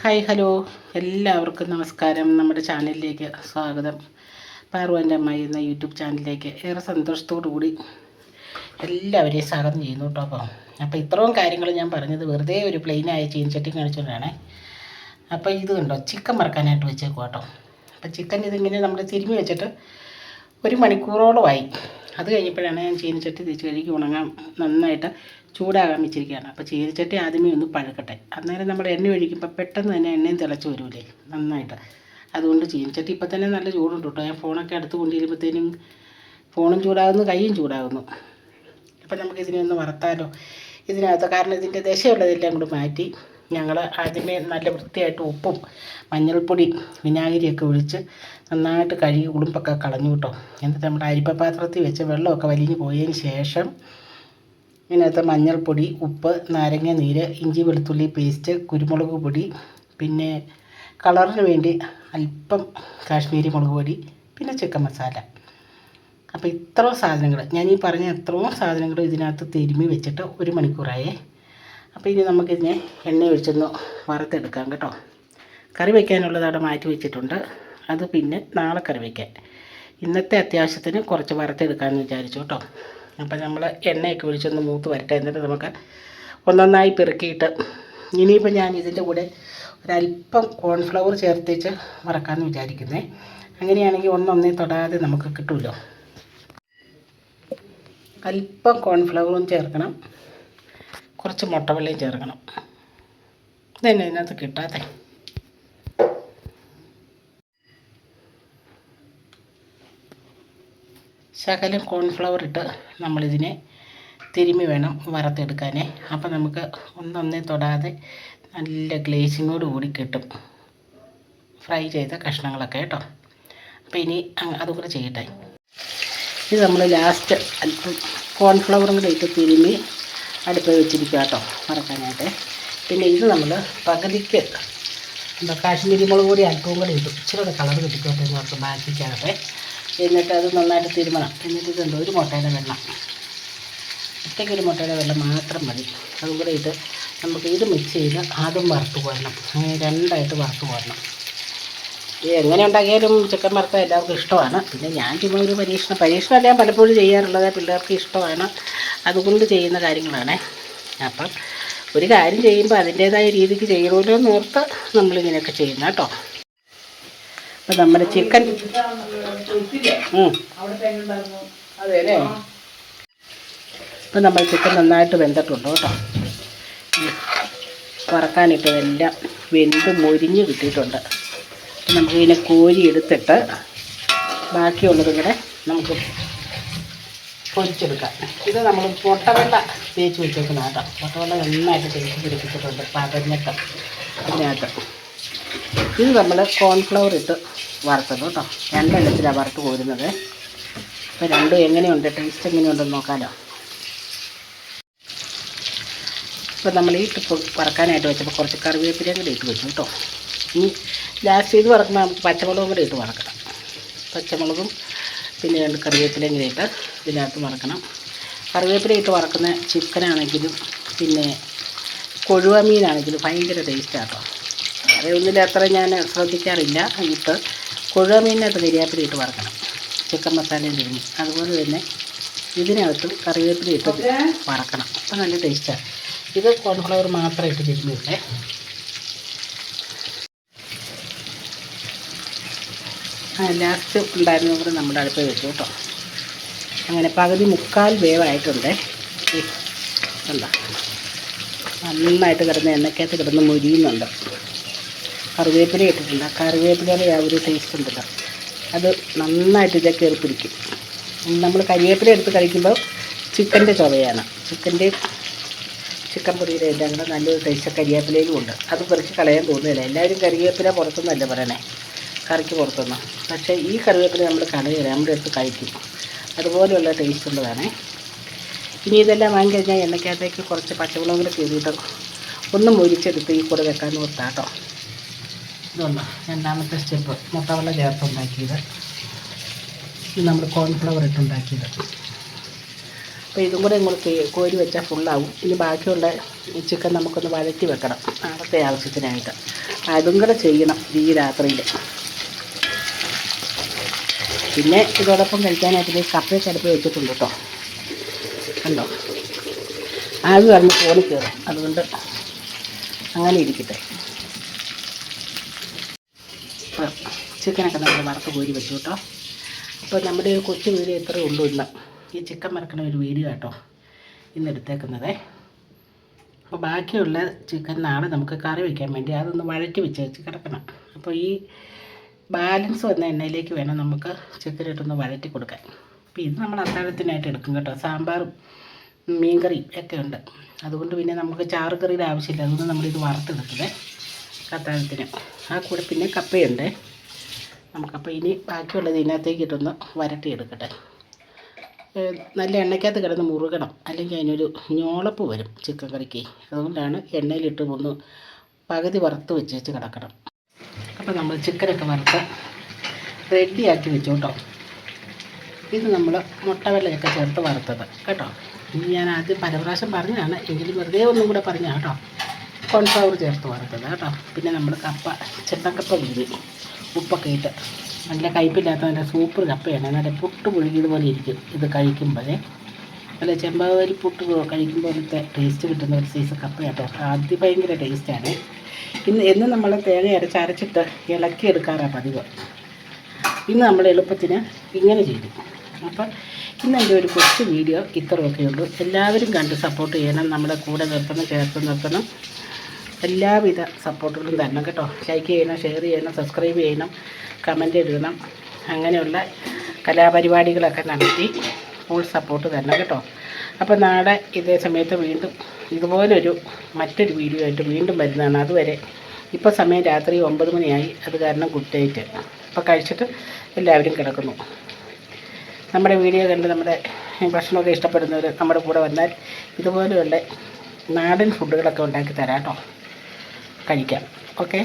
Hi hello എല്ലാവർക്കും നമസ്കാരം. നമ്മുടെ ചാനലിലേക്ക് സ്വാഗതം. പാർവന്റെ അമ്മായി എന്ന യൂട്യൂബ് ചാനലിലേക്ക് ഏറെ സന്തോഷത്തോടു കൂടി എല്ലാവരെയും സ്വാഗതം ചെയ്യുന്നു കേട്ടോ അപ്പോൾ അപ്പോൾ ഇത്രയും കാര്യങ്ങൾ ഞാൻ പറഞ്ഞത് വെറുതെ ഒരു പ്ലെയിനായ ചീൻ ചട്ടി കാണിച്ചുകൊണ്ടാണേ അപ്പോൾ ഇത് കണ്ടോ? ചിക്കൻ മറക്കാനായിട്ട് വെച്ചേക്കും കേട്ടോ. അപ്പോൾ ചിക്കൻ ഇതിങ്ങനെ നമ്മൾ തിരുമ്മി വെച്ചിട്ട് ഒരു മണിക്കൂറോളമായി. അത് കഴിഞ്ഞപ്പോഴാണ് ഞാൻ ചീനച്ചട്ടി തിരിച്ച് കഴുകി ഉണങ്ങാൻ നന്നായിട്ട് ചൂടാകാൻ വെച്ചിരിക്കുകയാണ്. അപ്പോൾ ചീനച്ചട്ടി ആദ്യമേ ഒന്ന് പഴുക്കട്ടെ. അന്നേരം നമ്മൾ എണ്ണ ഒഴിക്കുമ്പോൾ പെട്ടെന്ന് തന്നെ എണ്ണയും തിളച്ച് വരൂലേ? നന്നായിട്ട്. അതുകൊണ്ട് ചീനച്ചട്ടി ഇപ്പം തന്നെ നല്ല ചൂടുണ്ട് കേട്ടോ. ഞാൻ ഫോണൊക്കെ അടുത്ത് കൊണ്ടിരുമ്പോഴത്തേനും ഫോണും ചൂടാകുന്നു കൈയും ചൂടാകുന്നു. അപ്പം നമുക്ക് ഇതിനെ ഒന്ന് വറുത്താലോ? ഇതിനകത്ത് കാരണം ഇതിന്റെ ദശയുള്ളതെല്ലാം കൂടി മാറ്റി ഞങ്ങൾ ആദ്യമേ നല്ല വൃത്തിയായിട്ട് ഉപ്പും മഞ്ഞൾപ്പൊടി വിനാഗിരിയൊക്കെ ഒഴിച്ച് നന്നായിട്ട് കഴുകി ഉളുമ്പൊക്കെ കളഞ്ഞു കേട്ടോ. എന്നിട്ട് നമ്മുടെ അരിപ്പ പാത്രത്തിൽ വെച്ച് വെള്ളമൊക്കെ വലിഞ്ഞ് പോയതിന് ശേഷം ഇതിനകത്ത് മഞ്ഞൾപ്പൊടി ഉപ്പ് നാരങ്ങ നീര് ഇഞ്ചി വെളുത്തുള്ളി പേസ്റ്റ് കുരുമുളക് പൊടി പിന്നെ കളറിന് വേണ്ടി അല്പം കാശ്മീരി മുളക് പൊടി പിന്നെ ചിക്കൻ മസാല. അപ്പോൾ ഇത്രയും സാധനങ്ങൾ ഞാൻ ഈ പറഞ്ഞ എത്രയും സാധനങ്ങൾ ഇതിനകത്ത് തിരുമി വെച്ചിട്ട് ഒരു മണിക്കൂറായേ. അപ്പോൾ ഇനി നമുക്കിതിനെ എണ്ണ ഒഴിച്ചൊന്ന് വറുത്തെടുക്കാം കേട്ടോ. കറി വയ്ക്കാനുള്ളത് അവിടെ മാറ്റി വെച്ചിട്ടുണ്ട്. അത് പിന്നെ നാളെ കറി വയ്ക്കാൻ. ഇന്നത്തെ അത്യാവശ്യത്തിന് കുറച്ച് വറുത്തെടുക്കാമെന്ന് വിചാരിച്ചു കേട്ടോ. അപ്പോൾ നമ്മൾ എണ്ണയൊക്കെ ഒഴിച്ചൊന്ന് മൂത്ത് വരട്ടെ. എന്നിട്ട് നമുക്ക് ഒന്നൊന്നായി പെറുക്കിയിട്ട് ഇനിയിപ്പോൾ ഞാൻ ഇതിന്റെ കൂടെ ഒരല്പം കോൺഫ്ലവർ ചേർത്തിച്ച് വറക്കാമെന്ന് വിചാരിക്കുന്നേ. അങ്ങനെയാണെങ്കിൽ ഒന്നൊന്നേ തൊടാതെ നമുക്ക് കിട്ടുമല്ലോ അല്പം കോൺഫ്ലവറും ചേർക്കണം. കുറച്ച് മുട്ടവെള്ളയും ചേർക്കണം. ഇതന്നെ ഇതിനകത്ത് കിട്ടാതെ ശകലം കോൺഫ്ലവർ ഇട്ട് നമ്മളിതിനെ തിരുമ്മി വേണം വറുത്തെടുക്കാനേ. അപ്പം നമുക്ക് ഒന്നൊന്നേ തൊടാതെ നല്ല ഗ്ലേസിങ്ങോട് കൂടി കിട്ടും. ഫ്രൈ ചെയ്ത കഷ്ണങ്ങളൊക്കെ കേട്ടോ. അപ്പോൾ ഇനി അതും കൂടെ ചെയ്യട്ടെ. ഇത് നമ്മൾ ലാസ്റ്റ് അല്പം കോൺഫ്ലവറും കൂടെ ഇട്ട് തിരുമ്മി അടുപ്പ് വെച്ചിരിക്കുക കേട്ടോ വറക്കാനായിട്ട് പിന്നെ ഇത് നമ്മൾ പകുതിക്ക് എന്താ കാശ്മീരി മുളക് പൊടി അല്പവും കൂടി ഇട്ടു ഇച്ചിരി കൂടെ കളർ കിട്ടിക്കോട്ടെ എന്ന് ഓർത്ത് എന്നിട്ട് അത് നന്നായിട്ട് തിരുമണം. എന്നിട്ട് ഇതുണ്ട് ഒരു മുട്ടയുടെ വെള്ളം. ഒറ്റയ്ക്ക് ഒരു മുട്ടയുടെ വെള്ളം മാത്രം മതി. അതും കൂടെ ഇട്ട് നമുക്ക് ഇത് മിക്സ് ചെയ്ത് ആദ്യം വറുത്ത് പോരണം അങ്ങനെ രണ്ടായിട്ട് വറുത്ത് പോരണം എങ്ങനെ ഉണ്ടാക്കിയാലും ചിക്കൻ വറുത്ത എല്ലാവർക്കും ഇഷ്ടമാണ്. പിന്നെ ഞാൻ ചുമ്മാ ഒരു പരീക്ഷണം പരീക്ഷണം ഞാൻ പലപ്പോഴും ചെയ്യാറുള്ളത്. പിള്ളേർക്ക് ഇഷ്ടമാണ്. അതുകൊണ്ട് ചെയ്യുന്ന കാര്യങ്ങളാണ്. അപ്പം ഒരു കാര്യം ചെയ്യുമ്പോൾ അതിന്റേതായ രീതിക്ക് ചെയ്യണമല്ലോ എന്ന് ഓർത്ത് നമ്മളിങ്ങനെയൊക്കെ ചെയ്യുന്ന കേട്ടോ. അപ്പം നമ്മുടെ ചിക്കൻ ഇപ്പം നമ്മൾ ചിക്കൻ നന്നായിട്ട് വെന്തിട്ടുണ്ട് കേട്ടോ. വറക്കാനിട്ടതെല്ലാം വെന്ത് മൊരിഞ്ഞ് കിട്ടിയിട്ടുണ്ട്. നമുക്കിതിനെ കോരി എടുത്തിട്ട് ബാക്കിയുള്ളത് കൂടെ നമുക്ക് പൊരിച്ചെടുക്കാം. ഇത് നമ്മൾ പൊട്ടവെള്ള തേച്ച് വെച്ചേക്കുന്ന കേട്ടോ പൊട്ടവെള്ള നന്നായിട്ട് തേച്ച് പിടിപ്പിച്ചിട്ടുണ്ട് പതഞ്ഞിട്ട് അതിനകത്ത് ഇത് നമ്മൾ കോൺഫ്ലവർ ഇട്ട് വറുത്തത് കേട്ടോ. രണ്ടെണ്ണത്തിലാണ് വറുത്ത് പോരുന്നത് അപ്പോൾ രണ്ടും എങ്ങനെയുണ്ട്? ടേസ്റ്റ് എങ്ങനെയുണ്ടെന്ന് നോക്കാലോ. ഇപ്പം നമ്മൾ ഈ വറക്കാനായിട്ട് വെച്ചപ്പോൾ കുറച്ച് കറിവേപ്പിലയും കൂടി ഇട്ട് വെച്ചു കേട്ടോ. ഇനി ലാസ്റ്റ് ഇത് വറക്കുമ്പോൾ നമുക്ക് പച്ചമുളകും കൂടി ഇട്ട് വറക്കണം. പച്ചമുളകും പിന്നെ രണ്ട് കറിവേപ്പിലയും കൂടി ഇട്ട് ഇതിനകത്ത് വറക്കണം. കറിവേപ്പില ഇട്ട് വറക്കുന്ന ചിക്കനാണെങ്കിലും പിന്നെ കൊഴുവ മീനാണെങ്കിലും ഭയങ്കര ടേസ്റ്റാണ് കേട്ടോ. വേറെ അത്ര ഞാൻ ശ്രദ്ധിക്കാറില്ല. ഇട്ട് കൊഴുവ മീനിനകത്ത് കരിയാപ്പില ഇട്ട് വറക്കണം. ചിക്കൻ മസാലയും തിരിഞ്ഞ് അതുപോലെ തന്നെ ഇതിനകത്തും കറിവേപ്പില ഇട്ട് വറക്കണം. അപ്പം നല്ല ടേസ്റ്റാണ് ഇത് കോൺഫ്ലവർ മാത്രം ഇട്ട് തിരുമ്മിയിട്ടേ ലാസ്റ്റ് ഉണ്ടായിരുന്ന കൂടെ നമ്മുടെ അടുപ്പ് വെച്ചു കേട്ടോ. അങ്ങനെ പകുതി മുക്കാൽ വേവായിട്ടുണ്ട്. നന്നായിട്ട് കിടന്ന് എണ്ണക്കകത്ത് കിടന്ന് മുരിയുന്നുണ്ട്. കറിവേപ്പില ഇട്ടിട്ടുണ്ട്. ആ കറിവേപ്പിലയുടെ ആ ഒരു ടേസ്റ്റ് ഉണ്ടല്ലോ. അത് നന്നായിട്ട് ഇതേ കയറി നമ്മൾ കരിവേപ്പില എടുത്ത് കഴിക്കുമ്പോൾ ചിക്കന്റെ ചുവയാണ്. ചിക്കന്റെ ചിക്കൻ പൊടിയുടെ എല്ലാം കൂടെ നല്ലൊരു ടേസ്റ്റ് കരിവേപ്പിലയിലും ഉണ്ട്. അത് പറിച്ച് കളയാൻ തോന്നുന്നില്ല എല്ലാവരും കരിവേപ്പില പുറത്തുനിന്നല്ല പറയണേ? കറിക്ക് പുറത്തുനിന്ന്. പക്ഷേ ഈ കറിവേപ്പില നമ്മൾ കടയിൽ നമ്മുടെ അടുത്ത് കഴിക്കും. അതുപോലെയുള്ള ടേസ്റ്റ് ഉള്ളതാണേ. ഇനി ഇതെല്ലാം വാങ്ങി കഴിഞ്ഞാൽ എണ്ണയ്ക്കകത്തേക്ക് കുറച്ച് പച്ചമുളകും കൂടെ കീറിയിട്ട് ഒന്ന് മുരിച്ചെടുത്ത് ഈ കൂടെ വെക്കാൻ നിർത്താട്ടോ ഇതൊന്ന് രണ്ടാമത്തെ സ്റ്റെപ്പ് മുട്ടവെള്ളം ചേർത്തുണ്ടാക്കിയത് ഇത് നമ്മൾ കോൺഫ്ലവർ ഇട്ടുണ്ടാക്കിയത് അപ്പോൾ ഇതും കൂടെ ഇങ്ങോട്ട് കോരി വെച്ചാൽ ഫുള്ളാവും ഇനി ബാക്കിയുള്ള ചിക്കൻ നമുക്കൊന്ന് വഴറ്റി വെക്കണം. നാളത്തെ ആവശ്യത്തിനായിട്ട്. അതും കൂടെ ചെയ്യണം ഈ രാത്രിയിൽ പിന്നെ ഇതോടൊപ്പം കഴിക്കാനായിട്ട് കപ്പയൊക്കെ അടുപ്പ് വെച്ചിട്ടുണ്ട് കേട്ടോ. കണ്ടോ? ആവി പറഞ്ഞ് ഫോണിൽ കയറും. അതുകൊണ്ട് അങ്ങനെ ഇരിക്കട്ടെ. ചിക്കനൊക്കെ നമ്മൾ വറുത്ത് കോരി വെച്ചു കേട്ടോ. അപ്പോൾ നമ്മുടെ ഒരു കൊച്ചു വീഡിയോ ഇത്രയേ ഉള്ളൂ ഇന്ന്. ഈ ചിക്കൻ വറക്കണ ഒരു വീഡിയോ കേട്ടോ ഇന്ന് എടുത്തേക്കുന്നത്. അപ്പോൾ ബാക്കിയുള്ള ചിക്കൻ നാളെ നമുക്ക് കറി വയ്ക്കാൻ വേണ്ടി അതൊന്ന് വഴറ്റി വെച്ച് വെച്ച് കിടക്കണം. അപ്പോൾ ഈ ബാലൻസ് വന്ന എണ്ണയിലേക്ക് വേണം നമുക്ക് ചിക്കൻ ഇട്ടൊന്ന് വഴറ്റി കൊടുക്കാൻ. അപ്പോൾ ഇത് നമ്മൾ അത്താഴത്തിനായിട്ട് എടുക്കും കേട്ടോ. സാമ്പാറും മീൻകറിയും ഒക്കെ ഉണ്ട്. അതുകൊണ്ട് പിന്നെ നമുക്ക് ചാറ് കറിയുടെ ആവശ്യമില്ല. അതുകൊണ്ട് നമ്മളിത് വറുത്തെടുക്കുന്നത് അത്താഴത്തിന്. ആ കൂടെ പിന്നെ കപ്പയുണ്ട്. നമുക്കപ്പോൾ ഇനി ബാക്കിയുള്ളത് ഇതിനകത്തേക്ക് ഇട്ടൊന്ന് വരട്ടിയെടുക്കട്ടെ നല്ല എണ്ണയ്ക്കകത്ത് കിടന്ന് മുറുകണം. അല്ലെങ്കിൽ അതിനൊരു ഞോളപ്പ് വരും ചിക്കൻ കറിക്ക്. അതുകൊണ്ടാണ് എണ്ണയിലിട്ട് ഒന്ന് പകുതി വറുത്ത് വെച്ചേച്ച് കിടക്കണം. അപ്പോൾ നമ്മൾ ചിക്കനൊക്കെ വറുത്ത് റെഡിയാക്കി വെച്ചു കേട്ടോ. ഇത് നമ്മൾ മുട്ടവെള്ളയൊക്കെ ചേർത്ത് വറുത്തത് കേട്ടോ. ഇനി ഞാൻ ആദ്യം പല പ്രാവശ്യം പറഞ്ഞതാണ് എങ്കിലും വെറുതെ ഒന്നും കൂടെ പറഞ്ഞാൽ കേട്ടോ. കോൺഫ്ലവർ ചേർത്ത് വറുത്തത് കേട്ടോ. പിന്നെ നമ്മൾ കപ്പ ചെണ്ടക്കപ്പ വീതി ഉപ്പൊക്കെ ഇട്ട് നല്ല കയ്പില്ലാത്ത നല്ല സൂപ്പർ കപ്പയാണ്. നല്ല പുട്ട് പുഴുകിയത് പോലെ ഇരിക്കും ഇത് കഴിക്കുമ്പോഴേ. നല്ല ചെമ്പാവരി പുട്ട് ഒരു ടേസ്റ്റ് കിട്ടുന്ന ഒരു സൈസ് കപ്പ കേട്ടോ. അതി ഭയങ്കര ടേസ്റ്റാണ് ഇന്ന് എന്ന് നമ്മൾ തേങ്ങ അരച്ച് അരച്ചിട്ട് ഇളക്കി എടുക്കാറാണ് പതിവ്. ഇന്ന് നമ്മൾ എളുപ്പത്തിന് ഇങ്ങനെ ചെയ്തു. അപ്പം ഇന്ന് എന്റെ ഒരു കൊച്ചു വീഡിയോ ഇത്രയൊക്കെ ഉള്ളൂ. എല്ലാവരും കണ്ട് സപ്പോർട്ട് ചെയ്യണം. നമ്മുടെ കൂടെ നിർത്തണം ചേർത്ത് നിർത്തണം. എല്ലാവിധ സപ്പോർട്ടുകളും തരണം കേട്ടോ. ലൈക്ക് ചെയ്യണം ഷെയർ ചെയ്യണം സബ്സ്ക്രൈബ് ചെയ്യണം കമന്റ് എഴുതണം അങ്ങനെയുള്ള കലാപരിപാടികളൊക്കെ നടത്തി ഫുൾ സപ്പോർട്ട് തരണം കേട്ടോ. അപ്പോൾ നാളെ ഇതേ സമയത്ത് വീണ്ടും ഇതുപോലൊരു മറ്റൊരു വീഡിയോ ആയിട്ട് വീണ്ടും വരുന്നതാണ് അതുവരെ. ഇപ്പോൾ സമയം രാത്രി ഒമ്പത് മണിയായി. അത് കാരണം ഗുഡ് നൈറ്റ് അപ്പോൾ കഴിച്ചിട്ട് എല്ലാവരും കിടക്കുന്നു. നമ്മുടെ വീഡിയോ കണ്ട് നമ്മുടെ ഭക്ഷണമൊക്കെ ഇഷ്ടപ്പെടുന്നവർ നമ്മുടെ കൂടെ വന്നാൽ ഇതുപോലെയുള്ള നാടൻ ഫുഡുകളൊക്കെ ഉണ്ടാക്കി തരാം കേട്ടോ. കഴിക്കാം. ഓക്കെ